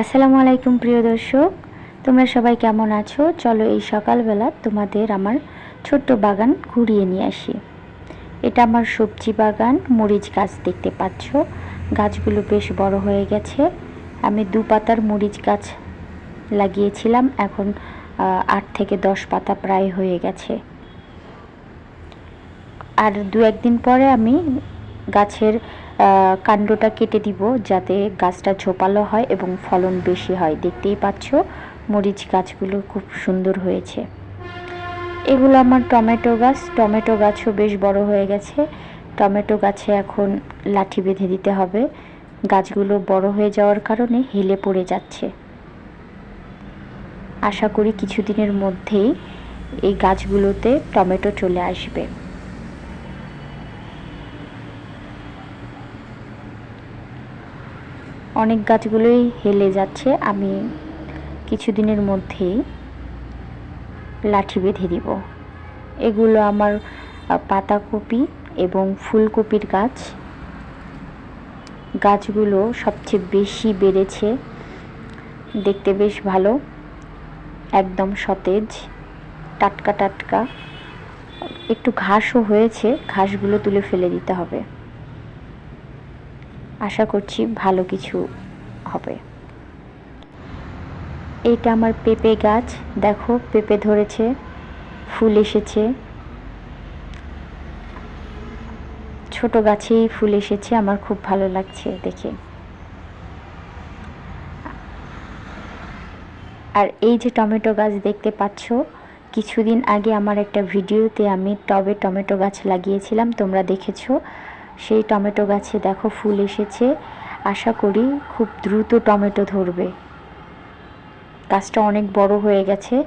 আসসালামু আলাইকুম প্রিয় দর্শক, তোমরা সবাই কেমন আছো? চলো এই সকালবেলা তোমাদের আমার ছোট্ট বাগান ঘুরিয়ে নিয়ে আসি। এটা আমার সবজি বাগান, মরিচ গাছ দেখতে পাচ্ছ। গাছগুলো বেশ বড় হয়ে গেছে। আমি দু পাতার মরিচ গাছ লাগিয়েছিলাম, এখন আট থেকে দশ পাতা প্রায় হয়ে গেছে। আর দু একদিন পরে আমি গাছের কাণ্ডটা কেটে দিব যাতে গাছটা ঝোপালো হয় এবং ফলন বেশি হয়। দেখতেই পাচ্ছ, মরিচ গাছগুলো খুব সুন্দর হয়েছে। এগুলো আমার টমেটো গাছ। টমেটো গাছও বেশ বড় হয়ে গেছে। টমেটো গাছে এখন লাঠি বেঁধে দিতে হবে। গাছগুলো বড় হয়ে যাওয়ার কারণে হেলে পড়ে যাচ্ছে। আশা করি কিছুদিনের মধ্যেই এই গাছগুলোতে টমেটো চলে আসবে। অনেক গাছগুলোই হেলে যাচ্ছে। আমি কিছুদিনের মধ্যেই লাঠি বেঁধে দিব। এগুলো আমার পাতাকপি এবং ফুলকপির গাছ। গাছগুলো সবচেয়ে বেশি বেড়েছে। দেখতে বেশ ভালো। একদম সতেজ, টাটকা টাটকা। একটু ঘাসও হয়েছে। ঘাসগুলো তুলে ফেলে দিতে হবে। আশা করছি ভালো কিছু হবে। এটা আমার পেঁপে গাছ। দেখো, পেঁপে ধরেছে, ফুল এসেছে। ছোট গাছেই ফুল এসেছে, আমার খুব ভালো লাগছে দেখে। আর এই যে টমেটো গাছ দেখতে পাচ্ছ, কিছুদিন আগে আমার একটা ভিডিওতে আমি টবে টমেটো গাছ লাগিয়েছিলাম, তোমরা দেখেছ। সেই টমেটো গাছে দেখো ফুল এসেছে। আশা করি খুব দ্রুত টমেটো ধরবে। গাছটা অনেক বড় হয়ে গেছে।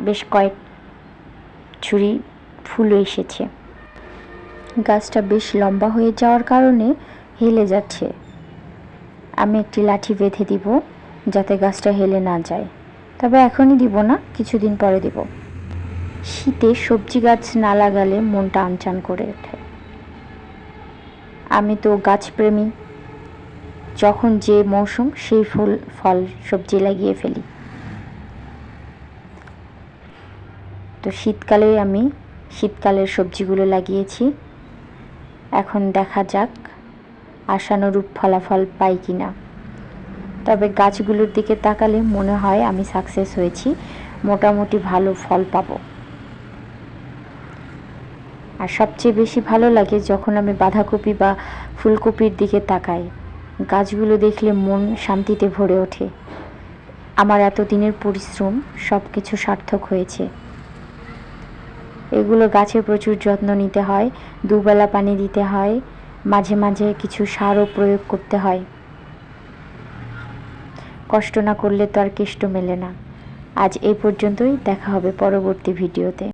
বেশ কয়েক ছুরি ফুলও এসেছে। গাছটা বেশ লম্বা হয়ে যাওয়ার কারণে হেলে যাচ্ছে। আমি একটি লাঠি বেঁধে দিব যাতে গাছটা হেলে না যায়। তবে এখনই দিব না, কিছুদিন পরে দিব। শীতে সবজি গাছ না লাগালে মনটা আনচান করে ওঠে। আমি তো গাছপ্রেমী। যখন যে মৌসুম, সেই ফুল, ফল সবজি লাগিয়ে ফেলি। তো শীতকালে আমি শীতকালের সবজিগুলো লাগিয়েছি। এখন দেখা যাক আশানুরূপ ফলাফল পাই কি না তবে গাছগুলোর দিকে তাকালে মনে হয় আমি সাকসেস হয়েছি। মোটামুটি ভালো ফল পাবো। আর সবচেয়ে বেশি ভালো লাগে যখন আমি বাঁধাকপি বা ফুলকপির দিকে তাকাই। গাছগুলো দেখলে মন শান্তিতে ভরে ওঠে। আমার এতদিনের পরিশ্রম সব কিছু সার্থক হয়েছে। এগুলো গাছে প্রচুর যত্ন নিতে হয়, দুবেলা পানি দিতে হয়, মাঝে মাঝে কিছু সারও প্রয়োগ করতে হয়। কষ্ট না করলে তো আর কেষ্ট মেলে না। আজ এই পর্যন্তই, দেখা হবে পরবর্তী ভিডিওতে।